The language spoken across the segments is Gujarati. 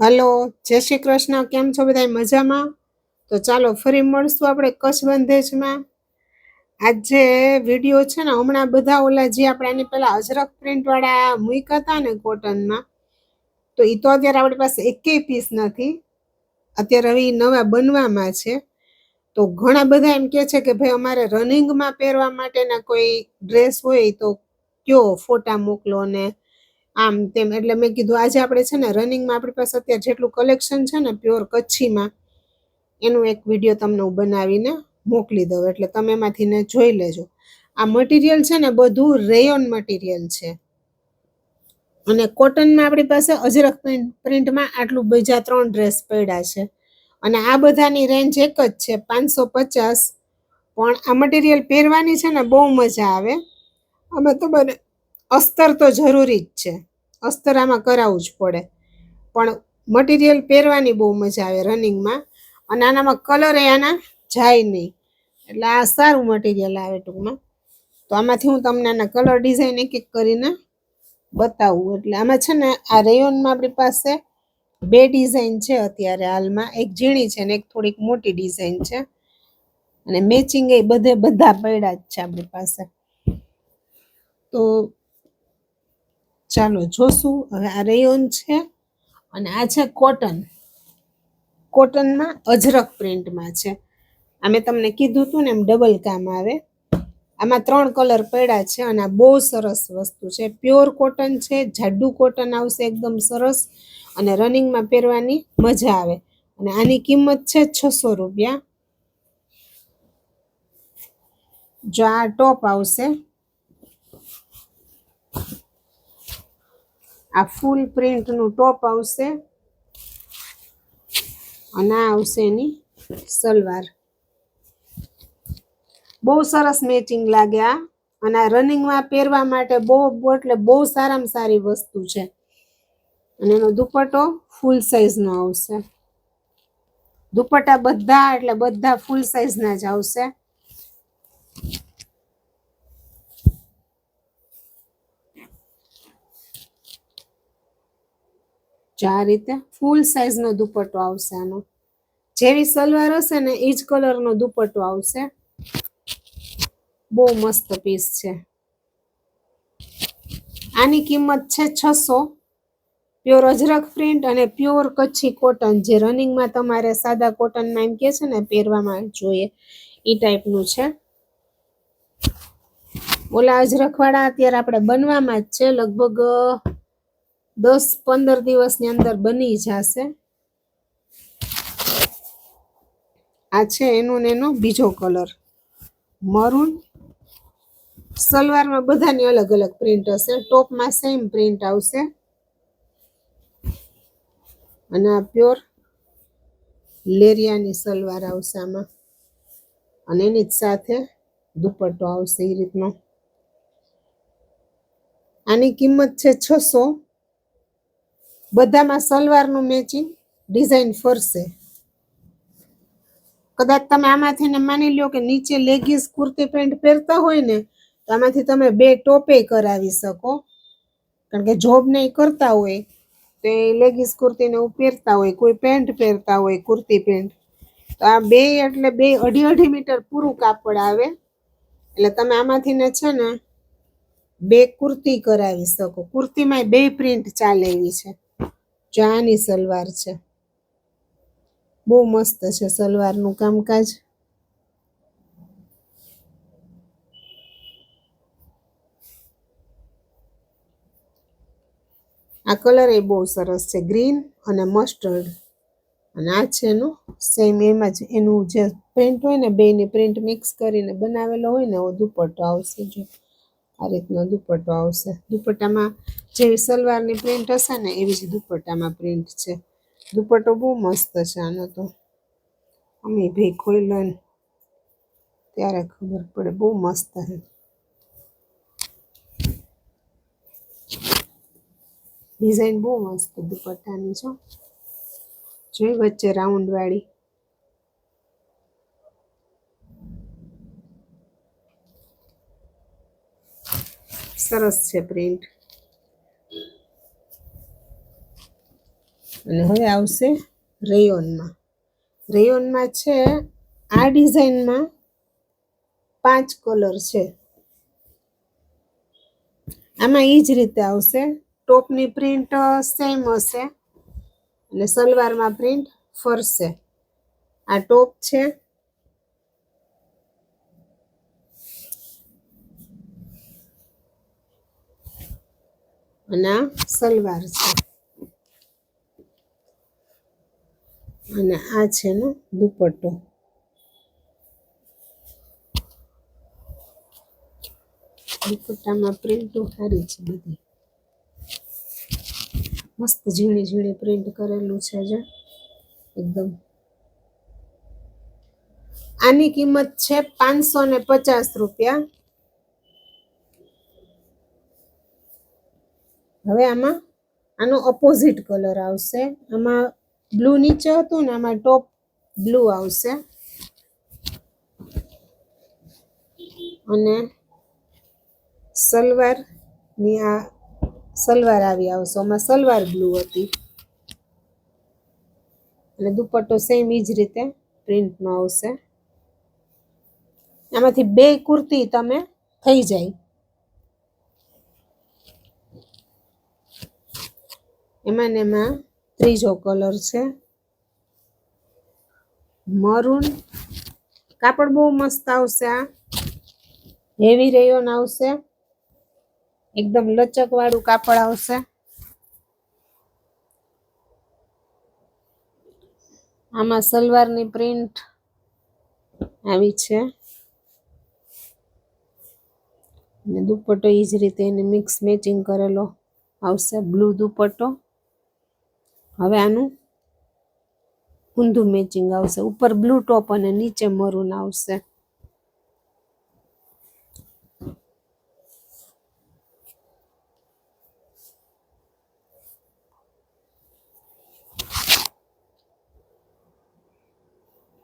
હલો, જય શ્રી કૃષ્ણ. કેમ છો બધા મજામાં? તો ચાલો ફરી મળશું આપણે કચ્છ બંધેજમાં આજે વીડિયો છે ને, હમણાં બધા ઓલા જે આપણે આની પહેલાં અજરક પ્રિન્ટવાળા મૂક્યા હતા ને કોટનમાં, તો એ તો અત્યારે આપણી પાસે એકેય પીસ નથી. અત્યારે હવે નવા બનવામાં છે. તો ઘણા બધા એમ કે છે કે ભાઈ અમારે રનિંગમાં પહેરવા માટેના કોઈ ડ્રેસ હોય તો કયો ફોટા મોકલો ને? આમ તેમ, એટલે મેં કીધું, આજે આપણે છે ને રનિંગમાં આપણી પાસે અત્યારે જેટલું કલેક્શન છે ને પ્યોર કચ્છીમાં, એનું એક વીડિયો તમને હું બનાવીને મોકલી દઉં. એટલે તમે એમાંથી ને જોઈ લેજો. આ મટીરિયલ છે ને બધું રેયોન મટીરિયલ છે. અને કોટનમાં આપણી પાસે અજરક પ્રિન્ટમાં આટલું બીજા ત્રણ ડ્રેસ પડ્યા છે. અને આ બધાની રેન્જ એક જ છે, પાંચસો પચાસ. પણ આ મટીરિયલ પહેરવાની છે ને બહુ મજા આવે. અમે તો બને, અસ્તર તો જરૂરી જ છે. અસ્તર આમાં કરાવવું જ પડે. પણ મટીરિયલ પહેરવાની બહુ મજા આવે રનિંગમાં અને આનામાં કલર એ આના જાય નહીં. એટલે આ સારું મટીરિયલ આવે ટૂંકમાં. તો આમાંથી હું તમને આના કલર ડિઝાઇન એક એક કરીને બતાવું. એટલે આમાં છે ને આ રેયોનમાં આપણી પાસે બે ડિઝાઇન છે અત્યારે હાલમાં. એક ઝીણી છે ને એક થોડીક મોટી ડિઝાઇન છે. અને મેચિંગ એ બધે બધા પડ્યા જ છે આપણી પાસે. તો ચાલો જોશું. હવે આ રેયોન છે અને આ છે કોટન કોટનમાં અજરક પ્રિન્ટમાં છે. આ મેં તમને કીધું હતું ને એમ ડબલ કામ આવે. આમાં ત્રણ કલર પડ્યા છે અને આ બહુ સરસ વસ્તુ છે. પ્યોર કોટન છે, જાડું કોટન આવશે એકદમ સરસ અને રનિંગમાં પહેરવાની મજા આવે. અને આની કિંમત છે છસો રૂપિયા. જો આ ટોપ આવશે આ ફૂલ પ્રિન્ટનું ટોપ આવશે. અને આ આવશે એની સલવાર. બહુ સરસ મેચિંગ લાગે આ. અને આ રનિંગમાં પહેરવા માટે બહુ, એટલે બહુ સારામાં સારી વસ્તુ છે. અને એનો દુપટ્ટો ફૂલ સાઈઝનો આવશે. દુપટ્ટા બધા, એટલે બધા ફૂલ સાઈઝના જ આવશે. જો આ રીતે ફૂલ સાઈઝનો દુપટ્ટો આવશે આનો. જેવી સલવાર હશે ને એ જ કલરનો દુપટ્ટો આવશે. બહુ મસ્ત પીસ છે. આની કિંમત છે છસો. પ્યોર અજરક પ્રિન્ટ અને પ્યોર કચ્છી કોટન જે રનિંગમાં તમારે સાદા કોટનમાં એમ કે છે ને પહેરવામાં જોઈએ. એ ટાઈપનું છે. ઓલા અજરખવાળા અત્યારે આપણે બનવામાં જ છે. લગભગ દસ પંદર દિવસની અંદર બની જશે. આ છે એનો ને એનો બીજો કલર. મરૂન. સલવારમાં બધાની અલગ અલગ પ્રિન્ટ હશે. ટોપમાં સેમ પ્રિન્ટ આવશે. અને આ પ્યોર લેરિયાની સલવાર આવશે આમાં. અને એની જ સાથે દુપટ્ટો આવશે એ રીતનો. આની કિંમત છે છસો. બધામાં સલવારનું મેચિંગ ડિઝાઇન ફરશે. કદાચ તમે આમાંથી માની લો કે નીચે લેગીસ કુર્તી પેન્ટ પહેરતા હોય ને, તો આમાંથી તમે બે ટોપે કરાવી શકો. કારણ કે જોબ નહીં કરતા હોય, તો એ લેગીસ કુર્તીને એવું પહેરતા હોય, કોઈ પેન્ટ પહેરતા હોય, કુર્તી પેન્ટ તો આ બે એટલે બે અઢી અઢી મીટર પૂરું કાપડ આવે. એટલે તમે આમાંથી ને છે ને બે કુર્તી કરાવી શકો. કુર્તીમાં બે પ્રિન્ટ ચાલે એવી છે. આની સલવાર છે. બહુ મસ્ત છે સલવારનું કામકાજ. આ કલર એ બહુ સરસ છે, ગ્રીન અને મસ્ટર્ડ. અને આ છે એનું સેમ એમાં જ એનું જે પ્રિન્ટ હોય ને બેની પ્રિન્ટ મિક્સ કરીને બનાવેલો હોય ને, એવો દુપટ્ટો આવશે જો. આ રીતનો દુપટ્ટો આવશે. દુપટ્ટામાં જેવી સલવારની પ્રિન્ટ હશે ને, એવી જ દુપટ્ટામાં પ્રિન્ટ છે. દુપટ્ટો બહુ મસ્ત છે આનો તો. અમે ભાઈ ખોઈ લો ત્યારે ખબર પડે, બહુ મસ્ત છે. ડિઝાઇન બહુ મસ્ત દુપટ્ટાની છે. જોઈ વચ્ચે રાઉન્ડ વાળી. સરસ છે પ્રિન્ટ અને હવે આવશે રેયોનમાં. રેયોનમાં છે, આ ડિઝાઇનમાં પાંચ કલર છે. આમાં એ જ રીતે આવશે. ટોપની પ્રિન્ટ સેમ હશે. અને સલવારમાં પ્રિન્ટ ફરશે. આ ટોપ છે અને આ સલવાર છે. અને આ છે ને દુપટ્ટો. દુપટ્ટામાં પ્રિન્ટો સારી છે બધી. મસ્ત ઝીણી ઝીણી પ્રિન્ટ કરેલું છે જે, એકદમ. આની કિંમત છે પાંચસો ને પચાસ રૂપિયા. હવે આમાં આનો ઓપોઝિટ કલર આવશે. આમાં બ્લુ નીચે હતું ને આમાં ટોપ બ્લુ આવશે. અને સલવારની આ સલવાર આવી આવશે. આમાં સલવાર બ્લુ હતી. અને દુપટ્ટો સેમ એ જ રીતે પ્રિન્ટનો આવશે. આમાંથી બે કુર્તી તમે થઈ જાય. એમાં ને એમાં ત્રીજો કલર છે. મરૂન. કાપડ બહુ મસ્ત આવશે આ. હેવી રેયોન આવશે. એકદમ લચક વાળું કાપડ આવશે. આમાં સલવારની પ્રિન્ટ આવી છે. અને દુપટ્ટો એ જ રીતે એને મિક્સ મેચિંગ કરેલો આવશે. બ્લુ દુપટ્ટો. હવે આનું ઊંધું મેચિંગ આવશે. ઉપર બ્લુ ટોપ અને નીચે મરૂન આવશે.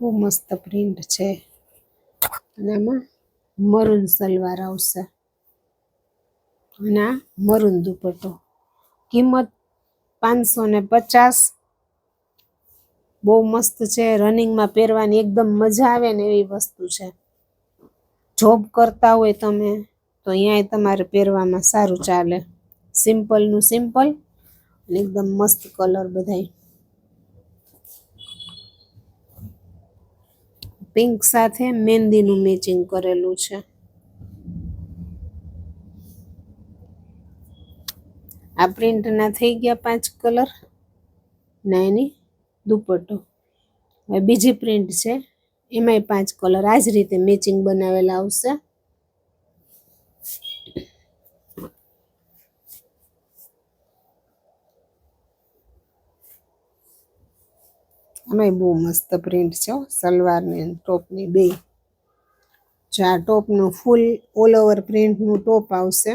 બહુ મસ્ત પ્રિન્ટ છે. અને આમાં મરૂન સલવાર આવશે. અને આ મરૂન દુપટ્ટો. કિંમત પાંચસો ને પચાસ. બહુ મસ્ત છે, રનિંગમાં પહેરવાની એકદમ મજા આવે ને એવી વસ્તુ છે. જોબ કરતા હોય તમે, તો અહીંયા તમારે પહેરવામાં સારું ચાલે. સિમ્પલનું સિમ્પલ અને એકદમ મસ્ત કલર બધાય. પિંક સાથે મહેંદીનું મેચિંગ કરેલું છે. આ પ્રિન્ટના થઈ ગયા પાંચ કલર. ના એની દુપટ્ટો. હવે બીજી પ્રિન્ટ છે, એમાંય પાંચ કલર. આ જ રીતે મેચિંગ બનાવેલા આવશે. આમાંય બહુ મસ્ત પ્રિન્ટ છે સલવારની અને ટોપની બે. જો આ ટોપનું ફૂલ ઓલ ઓવર પ્રિન્ટનું ટોપ આવશે.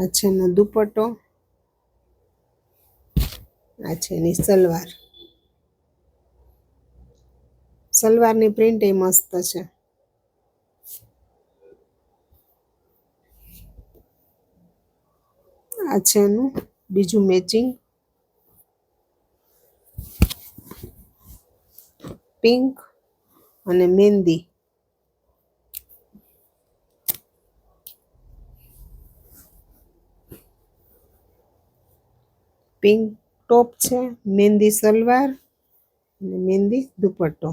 આ છે એનો દુપટ્ટો. આ છે એની સલવાર. સલવારની પ્રિન્ટ એ મસ્ત છે. આ છે એનું બીજું મેચિંગ પિંક અને મહેંદી. પિંક ટોપ છે મહેંદી સલવાર અને મહેંદી દુપટ્ટો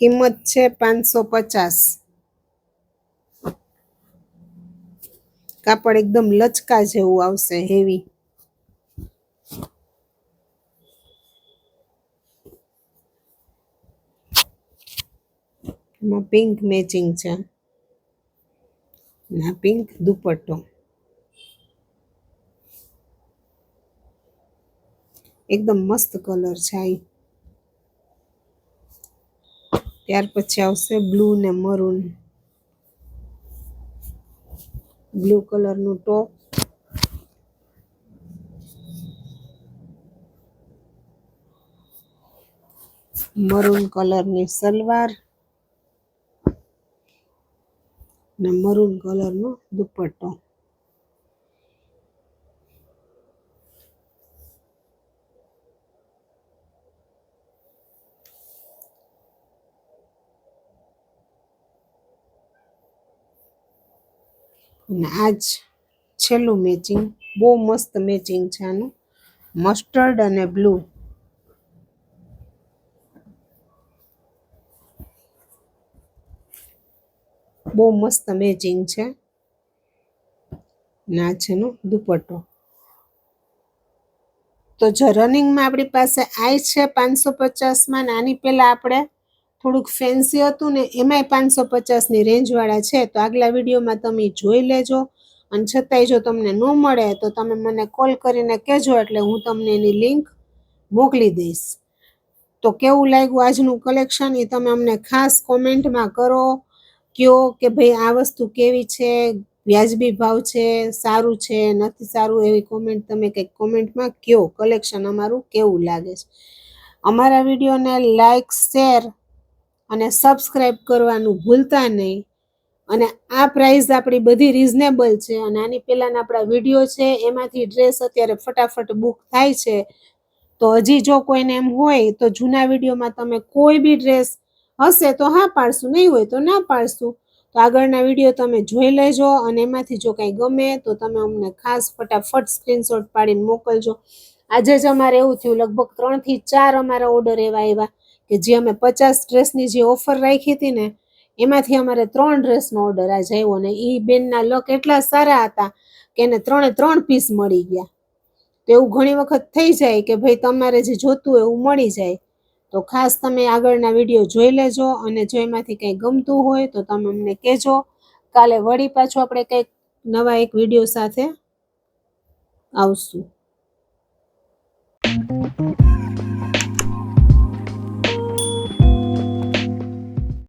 કિંમત છે પાંચસો પચાસ. કાપડ એકદમ લચકા જેવું આવશે હેવી એમાં પિંક મેચિંગ છે. આ પિંક દુપટ્ટો. એકદમ મસ્ત કલર છે આ. ત્યાર પછી આવશે બ્લુ ને મરૂન બ્લુ કલરનું ટોપ મરૂન કલરની સલવાર. ને મરૂન કલરનો દુપટ્ટો. અને જ છેલ્લું મેચિંગ બહુ મસ્ત મેચિંગ છે આનું. મસ્ટર્ડ અને બ્લુ બહુ મસ્ત મેચિંગ છે. ના છેનો દુપટ્ટો. તો જો રનિંગમાં આપણી પાસે આઈ છે પાંચસો પચાસમાં ને આની પહેલાં આપણે થોડુંક ફેન્સી હતું ને એમાંય પાંચસો પચાસની રેન્જવાળા છે. તો આગલા વિડીયોમાં તમે જોઈ લેજો. અને છતાંય જો તમને ન મળે તો તમે મને કોલ કરીને કહેજો, એટલે હું તમને એની લિંક મોકલી દઈશ. તો કેવું લાગ્યું આજનું કલેક્શન એ તમે અમને ખાસ કોમેન્ટમાં કરો. કયો કે ભાઈ આ વસ્તુ કેવી છે? વ્યાજબી ભાવ છે? સારું છે? નથી સારું? એવી કોમેન્ટ તમે કંઈક કોમેન્ટમાં કયો? કલેક્શન અમારું કેવું લાગે છે? અમારા વિડીયોને લાઈક શેર અને સબસ્ક્રાઈબ કરવાનું ભૂલતા નહીં. અને આ પ્રાઇસ આપણી બધી રિઝનેબલ છે અને આની પહેલાંના આપણા વીડિયો છે, એમાંથી ડ્રેસ અત્યારે ફટાફટ બુક થાય છે. તો હજી જો કોઈને એમ હોય, તો જૂના વિડીયોમાં તમે કોઈ બી ડ્રેસ હશે તો હા પાડશું, નહીં હોય તો ના પાડશું. તો આગળના વીડિયો તમે જોઈ લેજો અને એમાંથી જો કાંઈ ગમે તો તમે અમને ખાસ ફટાફટ સ્ક્રીનશોટ પાડીને મોકલજો. આજે જ અમારે એવું થયું, લગભગ ત્રણથી ચાર અમારા ઓર્ડર એવા આવ્યા કે જે અમે પચાસ ડ્રેસની જે ઓફર રાખી હતી ને, એમાંથી અમારે ત્રણ ડ્રેસનો ઓર્ડર આજે આવ્યો ને એ બેનના લક એટલા સારા હતા કે એને ત્રણે ત્રણ પીસ મળી ગયા. તો એવું ઘણી વખત થઈ જાય કે ભાઈ તમારે જે જોતું હોય એવું મળી જાય. તો ખાસ તમે આગળના વીડિયો જોઈ લેજો અને જો એમાંથી કંઈ ગમતું હોય તો તમે અમને કહેજો. કાલે વળી પાછું આપણે કંઈક નવા એક વીડિયો સાથે આવશું.